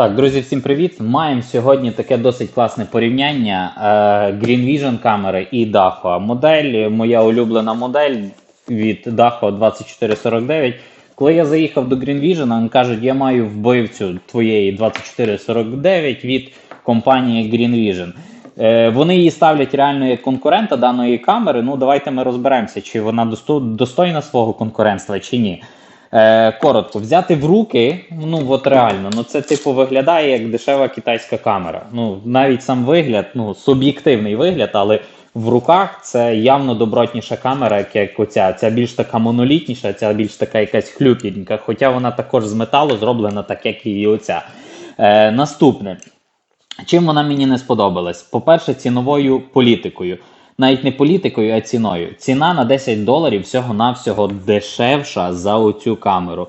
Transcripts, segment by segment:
Так, друзі, всім привіт! Маємо сьогодні таке досить класне порівняння е, Green Vision камери і Daho. Модель, моя улюблена модель від Daho 2449. Коли я заїхав до Green Vision, вони кажуть, я маю вбивцю твоєї 2449 від компанії Green Vision. Е, Вони її ставлять реально як конкурента даної камери. Ну, давайте ми розберемося, чи вона достойна свого конкурентства, чи ні. Е, коротко, взяти в руки, ну от реально, ну це типу виглядає як дешева китайська камера. Ну, навіть сам вигляд, ну, суб'єктивний вигляд, але в руках це явно добротніша камера, як, оця. Ця більш така монолітніша, ця більш така якась хлюпінька, хоча вона також з металу зроблена так, як і оця. Е, наступне. Чим вона мені не сподобалась? По-перше, ціновою політикою. Навіть не політикою, а ціною. Ціна на 10 доларів всього-навсього дешевша за оцю камеру.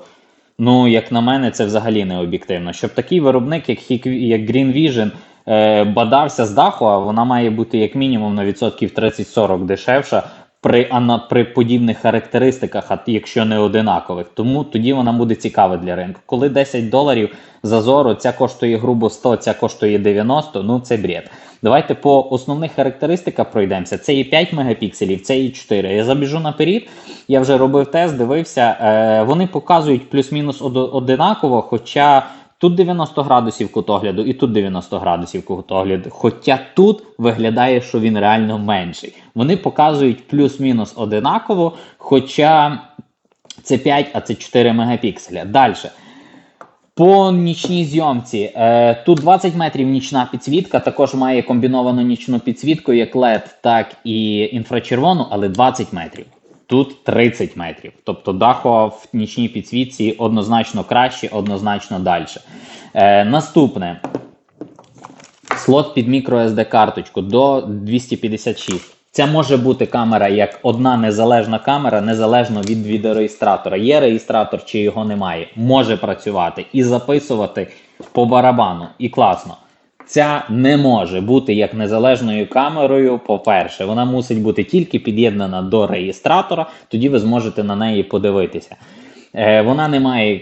Ну, як на мене, це взагалі не об'єктивно. Щоб такий виробник, як, як Green Vision, е, бадався з даху, а вона має бути як мінімум на відсотків 30-40 дешевша при, ана, при подібних характеристиках, а якщо не одинакових. Тому тоді вона буде цікава для ринку. Коли 10 доларів за зору, ця коштує грубо 100, ця коштує 90, ну це бред. Давайте по основних характеристиках пройдемося. Це і 5 мегапікселів, це і 4. Я забіжу наперед, я вже робив тест, дивився. Е, вони показують плюс-мінус од- одинаково, хоча тут 90 градусів кутогляду і тут 90 градусів кутогляду. Хоча тут виглядає, що він реально менший. Вони показують плюс-мінус одинаково, хоча це 5, а це 4 мегапікселя. Далі. По нічній зйомці. Е, тут 20 метрів нічна підсвітка, також має комбіновану нічну підсвітку, як LED, так і інфрачервону, але 20 метрів. Тут 30 метрів. Тобто дахо в нічній підсвітці однозначно краще, однозначно далі. Е, наступне. Слот під microSD карточку до 256. Це може бути камера як одна незалежна камера, незалежно від відеореєстратора. Є реєстратор чи його немає. Може працювати і записувати по барабану. І класно. Ця не може бути як незалежною камерою. По-перше, вона мусить бути тільки під'єднана до реєстратора, тоді ви зможете на неї подивитися. Е, вона не має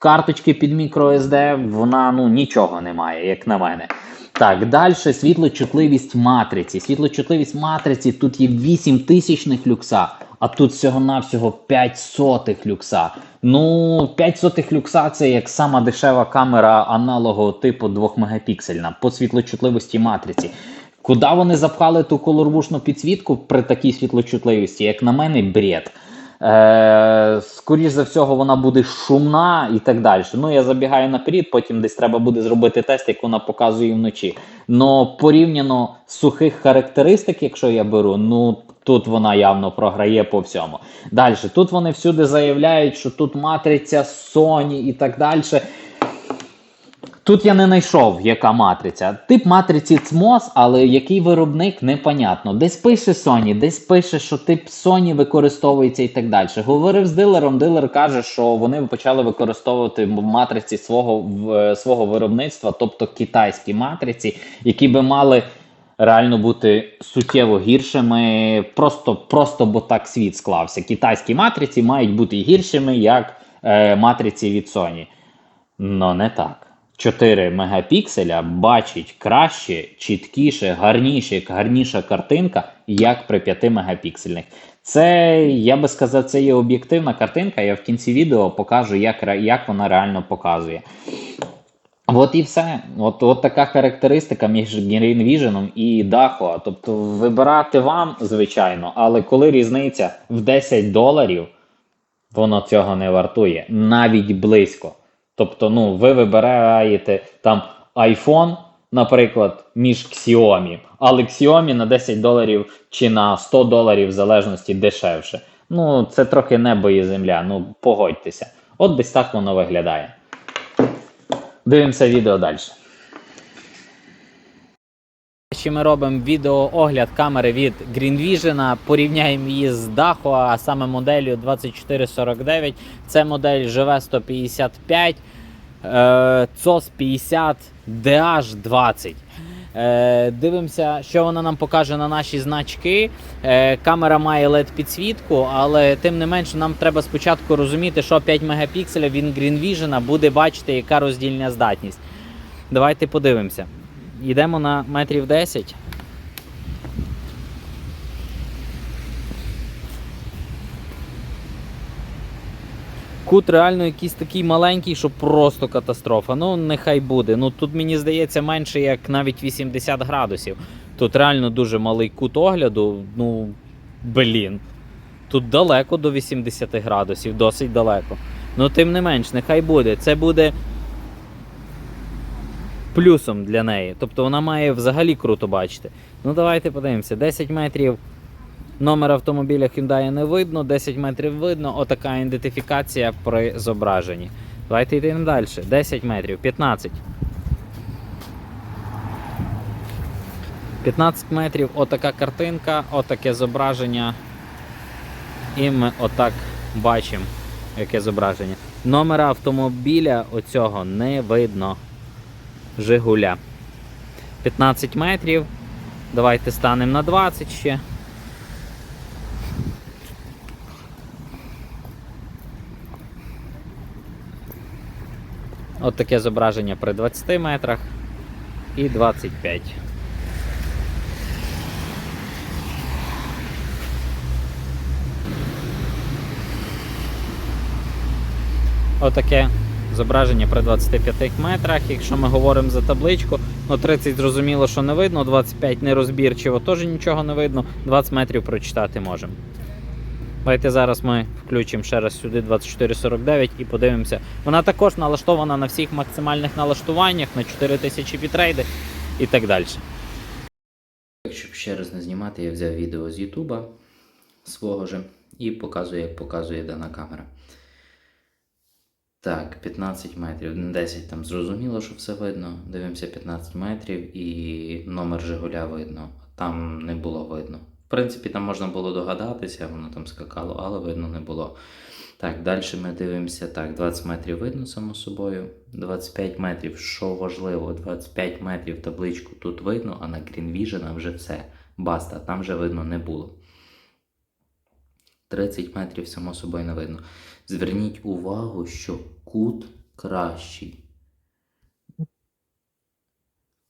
карточки під microSD, вона ну нічого не має, як на мене. Так, далі світлочутливість матриці. Світлочутливість матриці тут є 8 тисячних люкса, а тут всього-навсього 5 сотих люкса. Ну, 5 сотих люкса це як сама дешева камера аналогового типу 2 мегапіксельна по світлочутливості матриці. Куди вони запхали ту колорбушну підсвітку при такій світлочутливості? Як на мене, бред. Е, скоріш за всього, вона буде шумна і так далі. Ну, я забігаю наперед, потім десь треба буде зробити тест, як вона показує вночі. Ну, порівняно сухих характеристик, якщо я беру, ну тут вона явно програє по всьому. Далі, тут вони всюди заявляють, що тут матриця Sony і так далі. Тут я не знайшов, яка матриця. Тип матриці CMOS, але який виробник, непонятно. Десь пише Sony, десь пише, що тип Sony використовується і так далі. Говорив з дилером, дилер каже, що вони почали використовувати матриці свого, свого виробництва, тобто китайські матриці, які би мали реально бути суттєво гіршими, просто, просто бо так світ склався. Китайські матриці мають бути гіршими, як е, матриці від Sony. Ну, не так. 4 мегапікселя бачить краще, чіткіше, гарніше, гарніша картинка, як при 5 мегапіксельних. Це, я би сказав, це є об'єктивна картинка. Я в кінці відео покажу, як, як вона реально показує. От і все. От, от така характеристика між Green Vision і Daho. Тобто вибирати вам, звичайно, але коли різниця в 10 доларів, воно цього не вартує навіть близько. Тобто, ну, ви вибираєте там iPhone, наприклад, між Xiaomi, але Xiaomi на 10 доларів чи на 100 доларів в залежності дешевше. Ну, це трохи небо і земля, ну погодьтеся. От десь так воно виглядає. Дивимося відео далі. Ще ми робимо відеоогляд камери від Green Vision, порівняємо її з Daho, а саме моделлю 2449. Це модель живе 155, е, COS 50, DH 20. Е, дивимося, що вона нам покаже на наші значки. Е, камера має LED підсвітку, але тим не менше нам треба спочатку розуміти, що 5 мегапікселів від Green Vision буде бачити, яка роздільна здатність. Давайте подивимося. Йдемо на метрів 10. Кут реально якийсь такий маленький, що просто катастрофа. Ну, нехай буде. Ну тут мені здається менше як навіть 80 градусів. Тут реально дуже малий кут огляду. Ну, блін. Тут далеко до 80 градусів, досить далеко. Ну, тим не менш, нехай буде. Це буде плюсом для неї. Тобто вона має взагалі круто бачити. Ну, давайте подивимося. 10 метрів. Номер автомобіля Hyundai не видно, 10 метрів видно, отака ідентифікація при зображенні. Давайте йдемо далі. 10 метрів, 15. 15 метрів, отака картинка, отаке зображення. І ми отак бачимо, яке зображення. Номера автомобіля оцього не видно. Жигуля. 15 метрів. Давайте станемо на 20 ще. От таке зображення при 20 метрах і 25. Отаке зображення при 25 метрах. Якщо ми говоримо за табличку, ну 30 зрозуміло, що не видно, 25 нерозбірчиво, теж нічого не видно, 20 метрів прочитати можемо. Давайте зараз ми включимо ще раз сюди 2449 і подивимося. Вона також налаштована на всіх максимальних налаштуваннях, на 4000 бітрейди і так далі. Щоб ще раз не знімати, я взяв відео з Ютуба свого же і показую, як показує дана камера. Так, 15 метрів, не 10 там зрозуміло, що все видно. Дивимося 15 метрів і номер Жигуля видно. Там не було видно. В принципі, там можна було догадатися, воно там скакало, але видно не було. Так, далі ми дивимося. Так, 20 метрів видно, само собою. 25 метрів, що важливо, 25 метрів табличку тут видно, а на Green вже все. Баста, там вже видно не було. 30 метрів, само собою, не видно. Зверніть увагу, що кут кращий.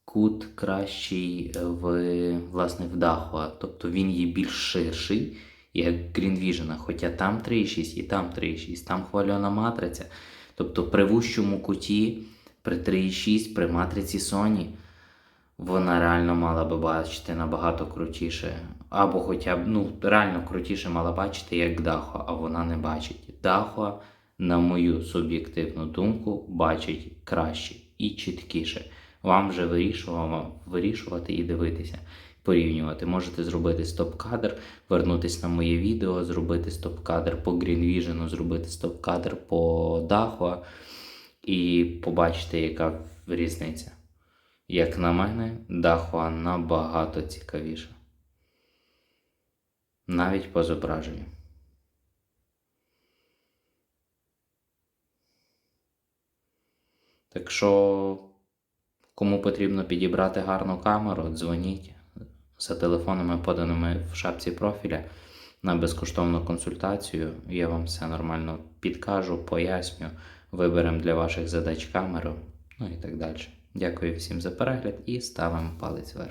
Кут кращий в, власне, в Дахуа, тобто він є більш ширший, як Green Vision, хоча там 3,6 і там 3,6, там хвальона матриця. Тобто при вущому куті, при 3,6, при матриці Sony, вона реально мала би бачити набагато крутіше. Або хоча б ну, реально крутіше мала бачити, як Дахуа, а вона не бачить. Дахуа, на мою суб'єктивну думку, бачить краще і чіткіше. Вам вже вирішувати, і дивитися, порівнювати. Можете зробити стоп-кадр, вернутися на моє відео, зробити стоп-кадр по Green Vision, зробити стоп-кадр по Дахуа і побачити, яка різниця. Як на мене, Дахуа набагато цікавіша. Навіть по зображенню. Так що, кому потрібно підібрати гарну камеру, дзвоніть за телефонами, поданими в шапці профіля на безкоштовну консультацію. Я вам все нормально підкажу, поясню, виберемо для ваших задач камеру, ну і так далі. Дякую всім за перегляд і ставимо палець вверх.